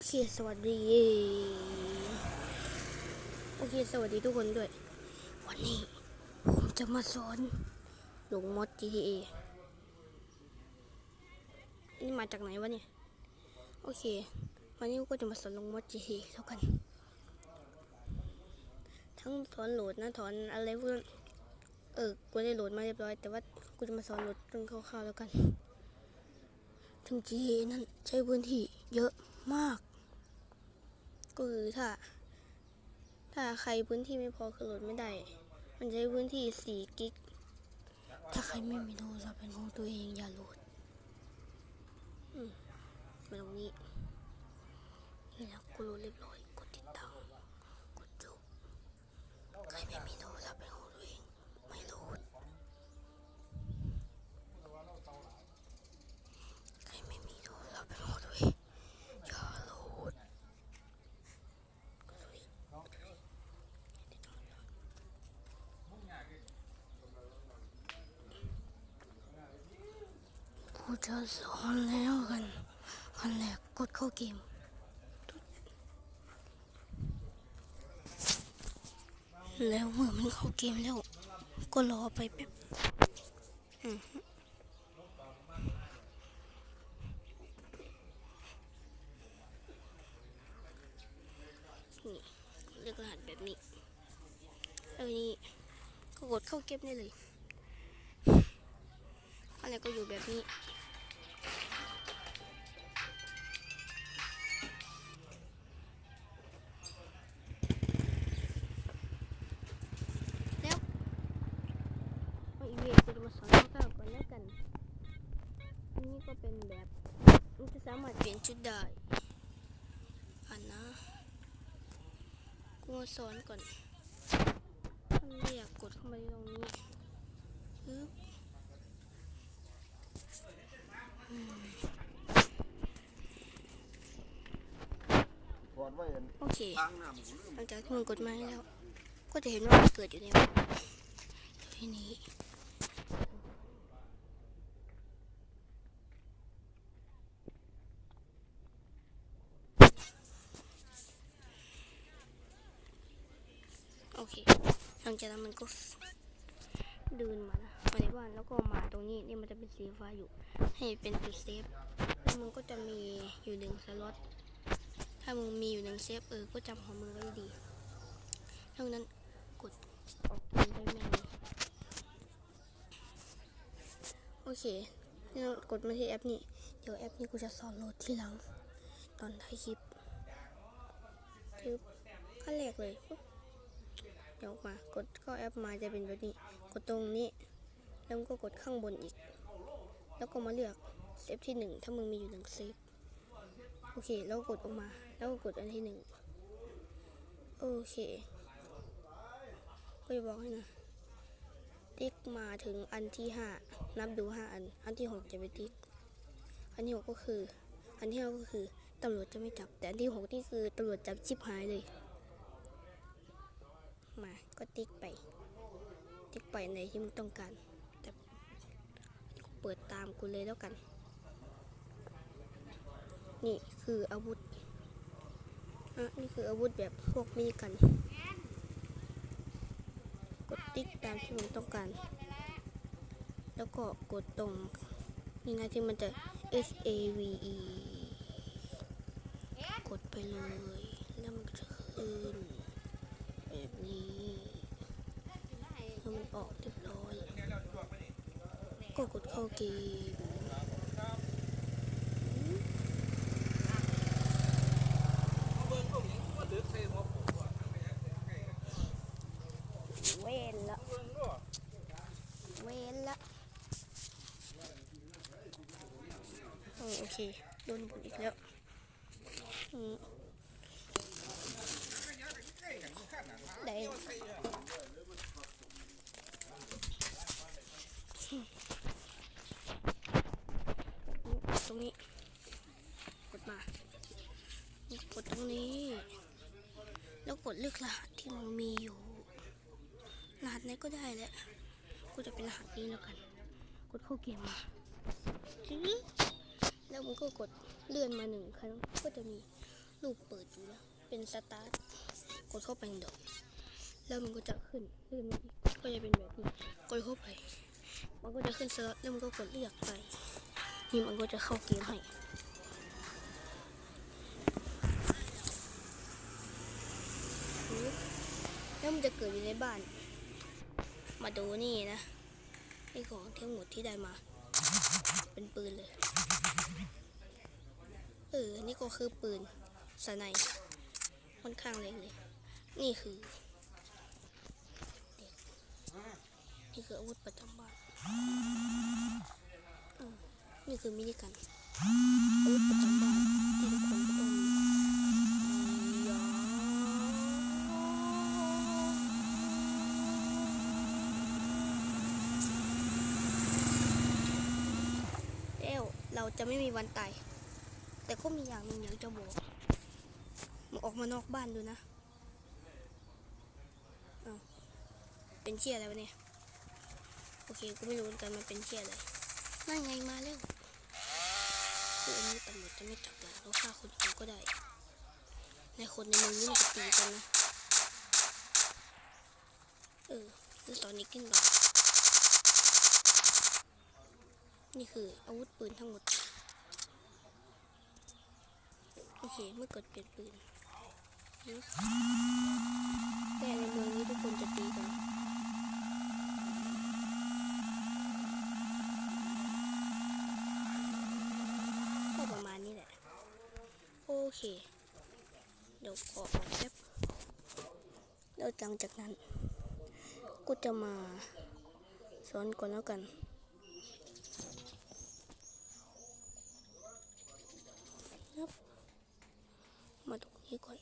โอเคสวัสดี โอเค สวัสดีทุกคนด้วย วันนี้ ผมจะมาสอนหลงมด GTA นี่มาจากไหนวะเนี่ย โอเค วันนี้ก็จะมาสอนหลงมด GTA เท่ากัน ทั้งถอนโหลดนะถอนอะไรพวกนั้นเออ กูได้โหลดมาเรียบร้อย แต่ว่ากูจะมาสอนโหลดเรื่องคร่าวๆแล้วกัน ถึง GTA นั้นใช้พื้นที่เยอะมาก ก็คือถ้า ถ้าใครพื้นที่ไม่พอคือโหลดไม่ได้ มันใช้พื้นที่ 4 กิก ถ้าใครไม่มีโทรศัพท์เป็นของตัวเองอย่าโหลดมมาตรงนี้ นี่แล้วกูโหลดเรียบร้อย กดติดตาม กดจบใครไม่มีโทรศัพท์เป็นของตัวเอง ไม่โหลด ใครไม่มีโทรศัพท์เป็นของตัวเองอย่าโหลด กูจะสอนแล้วกันอันแรกกดเข้าเกมแล้วเมื่อมันเข้าเกมแล้ว ก็รอไปแป๊บอือฮึนี่เลือกรหัสแบบนี้แล้วนี่ก็กดเข้าเกมได้เลยอะไรก็อยู่แบบนี้ ก็เป็นแบบมันจะสามารถเปลี่ยนชุดได้อ่านนะกูสอนก่อนถ้าไม่อยากกดเข้ามาตรงนี้ปึ๊บโอเคหลังจากที่มึงกดมาให้แล้ว ก็จะเห็นว่ามันเกิดอยู่ในแบบทีนี้ โอเค ห ลังจากนั้นมันก็เดินมานะมาในบ้านแล้วก็มาตรงนี้นี่มันจะเป็นสีฟ้าอยู่ ให้เป็นจุดเซฟแล้วมึงก็จะมีอยู่หนึ่งสล็อตถ้ามึงมีอยู่หนึ่งเซฟเออก็จำของมึงไว้ดีดังนั้นกดออกเกมได้แม่นเลยโอเคนี่เรากดมาที่แอปนี้ เดี๋ยวแอปนี้กูจะสอนโหลดทีหลัง ตอนท้ายคลิปคือขั้นแรกเลยปุ๊บ เดี๋ยวออกมากดเข้าแอปมาจะเป็นแบบนี้ กดตรงนี้ แล้วก็กดข้างบนอีก แล้วก็มาเลือกเซฟที่หนึ่งถ้ามึงมีอยู่หนึ่งเซฟโอเค แล้วกดออกมา แล้วก็กดอันที่หนึ่งโอเคก็จะบอกให้นะ ติ๊กมาถึงอันที่ห้านับดูห้าอัน อันที่หกจะไปติ๊ก อันที่หกก็คือ อันที่หก็คือตำรวจจะไม่จับ แต่อันที่หกนี่คือตำรวจจับชิบหายเลย มา ก็ติ๊กไป ติ๊กไปในที่มึงต้องการแต่เปิดตามกูเลยแล้วกัน นี่คืออาวุธอะนี่คืออาวุธแบบพวกมีดกัน กดติ๊กตามที่ผมต้องการ แล้วก็กดตรงนี่นะที่มันจะ S A V E กดไปเลย แล้วมันก็จะขึ้นแบบนี้ ออกเรียบร้อย ก็กดเข้าเกมเวนละเวนละโอเค โดนบุญอีกแล้วได้ตรงนี้ กดมา กดต รงนี้ แล้วกดเลือกรหัสที่มึงมีอยู่ รหัสไหนก็ได้แหละกูจะเป็นรหัสนี้แล้วกัน กดเข้าเกมมาแล้วมึงก็กดเลื่อนมาหนึ่งครั้งก็จะมีรูปเปิดอยู่นะเป็นสตาร์ทกดเข้าไปหนึ่งดอกแล้วมันก็จะขึ้นขึ้นมาอีกก็จะเป็นแบบนี้กดเข้าไป มันก็จะขึ้นสล็อตแล้วมันก็กดเลือกไปนี่มันก็จะเข้าเกมให้ แล้วมันจะเกิดอยู่ในบ้าน มาดูนี่นะนี่ของทั้งหมดที่ได้มา เป็นปืนเลย เออนี่ก็คือปืนสไนป์ค่อนข้างแรงเลย นี่คือนี่คืออาวุธประจำบ้านนี่คือมินิกันอาวุธประจำบ้านที่ทุกคนก็ต้องมียาแล้ว เราจะไม่มีวันตาย แต่ก็มีอย่างหนึ่งอยากจะบอกมึงออกมานอกบ้านดูนะเป็นเชี่ยอะไรวะเนี่ย โอเคกูไม่รู้เหมือนกันมันเป็นเชี่ยอะไรนั่นไงมาแล้วคืออันนี้ตำรวจจะไม่จับเราเราฆ่าคนอื่นก็ได้ ในคนในเมืองนี่มันจะตีกันนะ เออซื้อสอนนี้กินก่อน นี่คืออาวุธปืนทั้งหมด โอเค เมื่อกดเปลี่ยนปืนแต่ในเมืองนี้ทุกคนจะตีกันก็ประมาณนี้แหละ โอเค เดี๋ยวขอออกแป๊บแล้วหลังจากนั้นกูจะมาสอนก่อนแล้วกันครับ มาตรง นี้ก่อน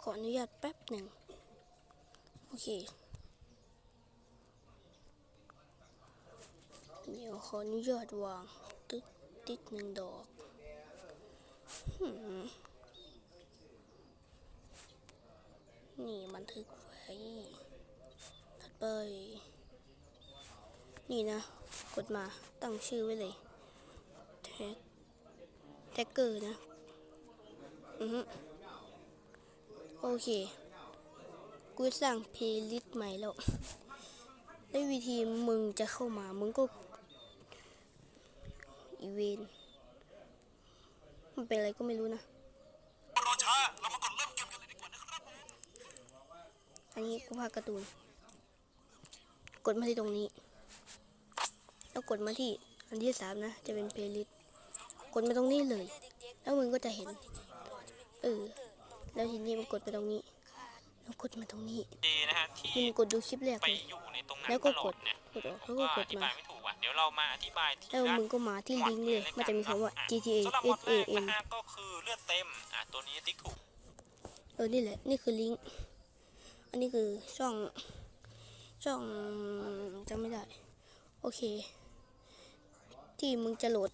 ขออนุญาตแป๊บหนึ่ง โอเค เดี๋ยวขออนุญาตวางตึ๊ดติดหนึ่งดอกนี่บันทึกไว้ ถัดไป นี่นะ กดมาตั้งชื่อไว้เลยแท็กแท็กเกอร์นะ อือฮึ โอเค กูสร้างเพลย์ลิสต์ใหม่แล้วแล้ววิธีมึงจะเข้ามา มึงก็อีเวนต์มันเป็นอะไรก็ไม่รู้นะอันนี้กูพากการ์ตูน กดมาที่ตรงนี้ แล้วกดมาที่อันที่สามนะ จะเป็นเพลย์ลิสต์กดมาตรงนี้เลย แล้วมึงก็จะเห็น เออ แล้วทีนี้มันกดไปตรงนี้แล้วกดมาตรงนี้ดีนะฮะที่นี่มึงกดดูคลิปแรกไปเลย อยู่ในตรงนั้นแล้วตก็ลกอดดเนี่ยกดออกผแล้วมก็ก็กอดธิมา บายไม่ถูกอะเดี๋ยวเรามาอธิบายทีแล้วละมึงก็มาที่ลิงก์เลย มันจะมีคำว่า GTA สำหรับมอดแรก SAN นะฮะก็คือเลือดเต็มอะตัวนี้ติ๊กถูก เออ นี่แหละ นี่คือลิงก์ อันนี้คือช่อง ช่องจำไม่ได้ โอเค ที่มึงจะโหลด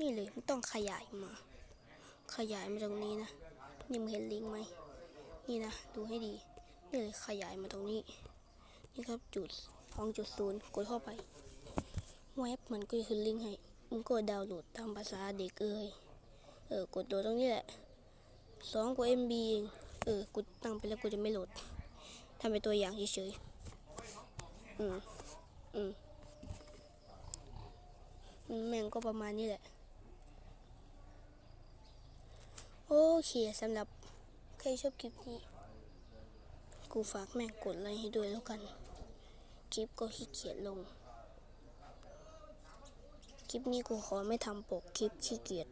นี่เลยมึงต้องขยายมา ขยายมาตรงนี้นะ นี่มึงเห็นลิงไหม นี่นะ ดูให้ดี นี่เลยขยายมาตรงนี้ นี่ครับจุดสองจุดศูนย์กดเข้าไปเว็บมันก็จะขึ้นลิงก์ให้ มึงก็ดาวน์โหลดตามภาษาเด็กเอ้ย เออ กดโหลดตรงนี้แหละสองกว่า MB เอง เออ กูตั้งไปแล้วกูจะไม่โหลด ทำเป็นตัวอย่างเฉยๆ อืม อืม แม่งก็ประมาณนี้แหละ โอเคสำหรับใครชอบคลิปนี้ กูฝากแม่งกดไลค์ให้ด้วยแล้วกัน คลิปก็ขี้เกียจลง คลิปนี้กูขอไม่ทำปกคลิปขี้เกียจ